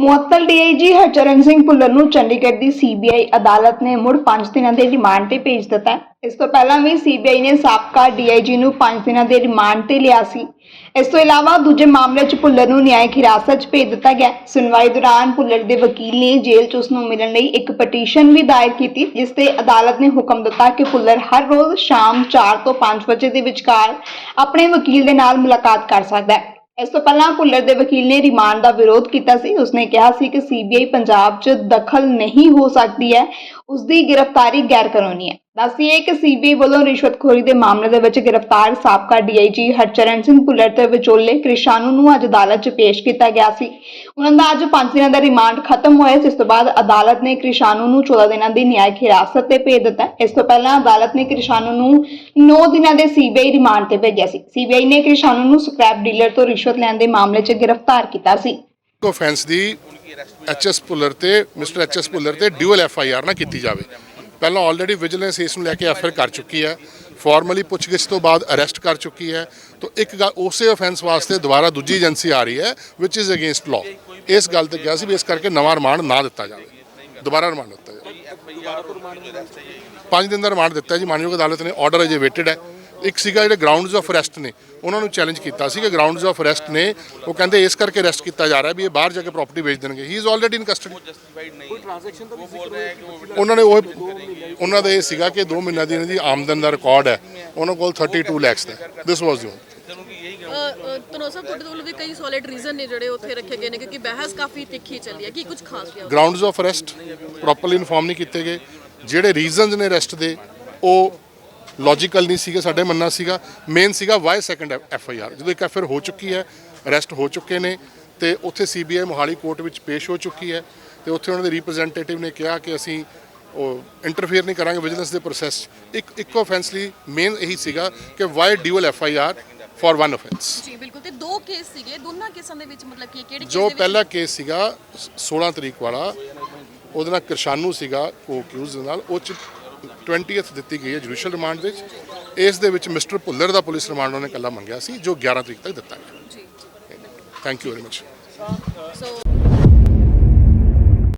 ਮੁਅੱਤਲ ਡੀਆਈਜੀ ਹਰਚਰਨ ਸਿੰਘ ਭੁੱਲਰ ਨੂੰ ਚੰਡੀਗੜ੍ਹ ਦੀ ਸੀਬੀਆਈ ਅਦਾਲਤ ਨੇ ਮੁੜ 5 ਦਿਨਾਂ ਦੇ ਰਿਮਾਂਡ ਤੇ ਭੇਜ ਦਿੱਤਾ ਇਸ ਤੋਂ ਪਹਿਲਾਂ ਵੀ ਸੀਬੀਆਈ ਨੇ ਸਾਬਕਾ ਡੀਆਈਜੀ ਨੂੰ 5 ਦਿਨਾਂ ਦੇ ਰਿਮਾਂਡ ਤੇ ਲਿਆ ਸੀ। ਇਸ ਤੋਂ ਇਲਾਵਾ ਦੂਜੇ ਮਾਮਲੇ 'ਚ ਭੁੱਲਰ ਨੂੰ ਨਿਆਇਕ ਹਿਰਾਸਤ 'ਚ ਭੇਜ ਦਿੱਤਾ ਗਿਆ। ਸੁਣਵਾਈ ਦੌਰਾਨ ਭੁੱਲਰ ਦੇ ਵਕੀਲ ਨੇ ਜੇਲ੍ਹ 'ਚ ਉਸ ਨੂੰ ਮਿਲਣ ਲਈ ਇੱਕ ਪਟੀਸ਼ਨ ਵੀ ਦਾਇਰ ਕੀਤੀ, ਜਿਸ ਤੇ ਅਦਾਲਤ ਨੇ ਹੁਕਮ ਦਿੱਤਾ ਕਿ ਭੁੱਲਰ ਹਰ ਰੋਜ਼ ਸ਼ਾਮ 4 ਤੋਂ 5 ਵਜੇ ਦੇ ਵਿਚਕਾਰ ਆਪਣੇ ਵਕੀਲ ਦੇ ਨਾਲ ਮੁਲਾਕਾਤ ਕਰ ਸਕਦਾ ਹੈ। ਇਸ ਤੋਂ ਪਹਿਲਾਂ ਭੁੱਲਰ ਦੇ ਵਕੀਲ ਨੇ ਰਿਮਾਂਡ ਦਾ ਵਿਰੋਧ ਕੀਤਾ ਸੀ। ਉਸਨੇ ਕਿਹਾ ਸੀ ਕਿ ਸੀਬੀਆਈ ਪੰਜਾਬ 'ਚ ਦਖਲ ਨਹੀਂ ਹੋ ਸਕਦੀ ਹੈ। ਉਸ ਦੀ ਗ੍ਰਿਫਤਾਰੀ ਗੈਰ ਕਾਨੂੰਨੀ ਹੈ। ਦੱਸੀਏ ਕਿ ਸੀਬੀਆਈ ਵੱਲੋਂ ਰਿਸ਼ਵਤਖੋਰੀ ਦੇ ਮਾਮਲੇ ਦੇ ਵਿੱਚ ਗ੍ਰਿਫਤਾਰ ਸਾਬਕਾ ਡੀਆਈਜੀ ਹਰਚਰਨ ਸਿੰਘ ਭੁੱਲਰ ਤੇ ਵਿਚੋਲੇ ਕ੍ਰਿਸ਼ਾਨੂ ਨੂੰ ਅੱਜ ਅਦਾਲਤ 'ਚ ਪੇਸ਼ ਕੀਤਾ ਗਿਆ ਸੀ। ਉਹਨਾਂ ਦਾ ਅੱਜ 5 ਦਿਨਾਂ ਦਾ ਰਿਮਾਂਡ ਖਤਮ ਹੋਇਆ ਜਿਸ ਤੋਂ ਬਾਅਦ ਅਦਾਲਤ ਨੇ ਕ੍ਰਿਸ਼ਾਨੂ ਨੂੰ 14 ਦਿਨਾਂ ਦੀ ਨਿਆਇਕ ਹਿਰਾਸਤ ਤੇ ਭੇਜ ਦਿੱਤਾ। ਇਸ ਤੋਂ ਪਹਿਲਾਂ ਅਦਾਲਤ ਨੇ ਕ੍ਰਿਸ਼ਾਨੂ ਨੂੰ 9 ਦਿਨਾਂ ਦੇ ਸੀਬੀਆਈ ਰਿਮਾਂਡ ਤੇ ਭੇਜਿਆ ਸੀ। ਸੀਬੀਆਈ ਨੇ ਕ੍ਰਿਸ਼ਾਨੂ ਨੂੰ ਸਕ੍ਰੈਪ ਡੀਲਰ ਤੋਂ ਰਿਸ਼ਵਤ ਲੈਣ ਦੇ ਮਾਮਲੇ 'ਚ ਗ੍ਰਿਫਤਾਰ ਕੀਤਾ ਸੀ। ਆਫੈਂਸ ਦੀ ਐਚਐਸ ਪੁੱਲਰ ਤੇ ਮਿਸਟਰ ਐਚਐਸ ਪੁੱਲਰ ਤੇ ਡਿਊਅਲ ਐਫਆਈਆਰ ਨਾ ਕੀਤੀ ਜਾਵੇ। ਪਹਿਲਾਂ ਆਲਰੇਡੀ ਵਿਜੀਲੈਂਸ ਇਸ ਨੂੰ ਲੈ ਕੇ ਐਫਆਈਆਰ ਕਰ ਚੁੱਕੀ ਹੈ। ਫਾਰਮਲੀ ਪੁੱਛਗਿੱਛ ਤੋਂ ਬਾਅਦ ਅਰੈਸਟ ਕਰ ਚੁੱਕੀ ਹੈ। ਤਾਂ ਇੱਕ ਗੱਲ ਉਸੇ ਆਫੈਂਸ ਵਾਸਤੇ ਦੁਬਾਰਾ ਦੂਜੀ ਏਜੰਸੀ ਆ ਰਹੀ ਹੈ ਵਿਚ ਇਜ਼ ਅਗੇਂਸਟ ਲਾਅ ਇਸ ਗੱਲ ਤੇ ਕਿਹਾ ਸੀ ਵੀ ਇਸ ਕਰਕੇ ਨਵਾਂ ਰਿਮਾਂਡ ਨਾ ਦਿੱਤਾ ਜਾਵੇ। ਦੁਬਾਰਾ ਰਿਮਾਂਡ ਦਿੱਤਾ ਜਾਵੇ। ਪੰਜ ਦਿਨ ਦਾ ਰਿਮਾਂਡ ਦਿੱਤਾ ਜੀ। ਮਾਨਯੋਗ ਅਦਾਲਤ ਨੇ ਆਰਡਰ ਅਜੇ ਵੇਟਡ ਹੈ। ਇੱਕ ਸੀਗਾ ਜਿਹੜੇ ਗਰਾਊਂਡਸ ਆਫ ਅਰੈਸਟ ਨੇ ਉਹਨਾਂ ਨੂੰ ਚੈਲੰਜ ਕੀਤਾ ਸੀ ਕਿ ਗਰਾਊਂਡਸ ਆਫ ਅਰੈਸਟ ਨੇ ਉਹ ਕਹਿੰਦੇ ਇਸ ਕਰਕੇ ਅਰੈਸਟ ਕੀਤਾ ਜਾ ਰਿਹਾ ਵੀ ਇਹ ਬਾਹਰ ਜਾ ਕੇ ਪ੍ਰਾਪਰਟੀ ਵੇਚ ਦੇਣਗੇ। He is already in custody ਉਹਨਾਂ ਨੇ ਉਹ ਉਹਨਾਂ ਦਾ ਇਹ ਸੀਗਾ ਕਿ 2 ਮਹੀਨਿਆਂ ਦੀ ਇਹਨਾਂ ਦੀ ਆਮਦਨ ਦਾ ਰਿਕਾਰਡ ਹੈ। ਉਹਨਾਂ ਕੋਲ 32 ਲੱਖ ਦਾ ਦਿਸ ਵਾਸ ਯੂ ਤਨੋ ਸਾਹਿਬ ਤੁਹਾਡੇ ਵੱਲੋਂ ਵੀ ਕਈ ਸੋਲਿਡ ਰੀਜ਼ਨ ਨੇ ਜਿਹੜੇ ਉੱਥੇ ਰੱਖੇ ਗਏ ਨੇ ਕਿਉਂਕਿ ਬਹਿਸ ਕਾਫੀ ਤਿੱਖੀ ਚੱਲੀ ਹੈ। ਕੀ ਕੁਝ ਖਾਸ ਗਿਆ grounds of arrest properly inform ਨਹੀਂ ਕੀਤੇ ਗਏ। ਜਿਹੜੇ ਰੀਜ਼ਨਸ ਨੇ ਅਰੈਸਟ ਦੇ ਉਹ ਲੌਜੀਕਲ ਨਹੀਂ ਸੀਗੇ ਸਾਡੇ ਮੰਨਣਾ ਸੀਗਾ। ਮੇਨ ਸੀਗਾ why second F I R ਜਦੋਂ ਇੱਕ ਐਫ ਹੋ ਚੁੱਕੀ ਹੈ ਅਰੈਸਟ ਹੋ ਚੁੱਕੇ ਨੇ ਤੇ ਉੱਥੇ ਸੀਬੀਆਈ ਮੋਹਾਲੀ ਕੋਰਟ ਵਿੱਚ ਪੇਸ਼ ਹੋ ਚੁੱਕੀ ਹੈ ਤੇ ਉੱਥੇ ਉਹਨਾਂ ਦੇ ਰਿਪਰੈਜ਼ੈਂਟੇਟਿਵ ਨੇ ਕਿਹਾ ਕਿ ਅਸੀਂ ਉਹ ਇੰਟਰਫੇਅਰ ਨਹੀਂ ਕਰਾਂਗੇ ਵਿਜੀਲੈਂਸ ਦੇ ਪ੍ਰੋਸੈਸ ਇੱਕ ਇੱਕ ਆਫੈਂਸ ਲਈ ਮੇਨ ਇਹੀ ਸੀਗਾ ਕਿ why dual F I R for one offence ਜੀ ਬਿਲਕੁਲ। ਤੇ ਦੋ ਕੇਸ ਸੀਗੇ ਦੋਨਾਂ ਕੇਸਾਂ ਦੇ ਵਿੱਚ ਮਤਲਬ ਕੀ ਕਿਹੜੇ ਜੋ ਪਹਿਲਾ ਕੇਸ ਸੀਗਾ 16 ਤਰੀਕ ਵਾਲਾ ਉਹਦੇ ਨਾਲ ਕਿਰਸ਼ਾਨੂ ਸੀਗਾ ਕੋ ਅਕਿਊਜ਼ ਦੇ ਨਾਲ ਉਹ ਚ 20th ਦਿੱਤੀ ਗਈ ਹੈ ਜੁਡੀਸ਼ੀਅਲ ਰਿਮਾਂਡ ਵਿੱਚ। ਇਸ ਦੇ ਵਿੱਚ ਮਿਸਟਰ ਭੁੱਲਰ ਦਾ ਪੁਲਿਸ ਰਿਮਾਂਡ ਉਹਨੇ ਕੱਲਾ ਮੰਗਿਆ ਸੀ ਜੋ 11 ਤਰੀਕ ਤੱਕ ਦਿੱਤਾ ਗਿਆ। ਜੀ। Thank you very much so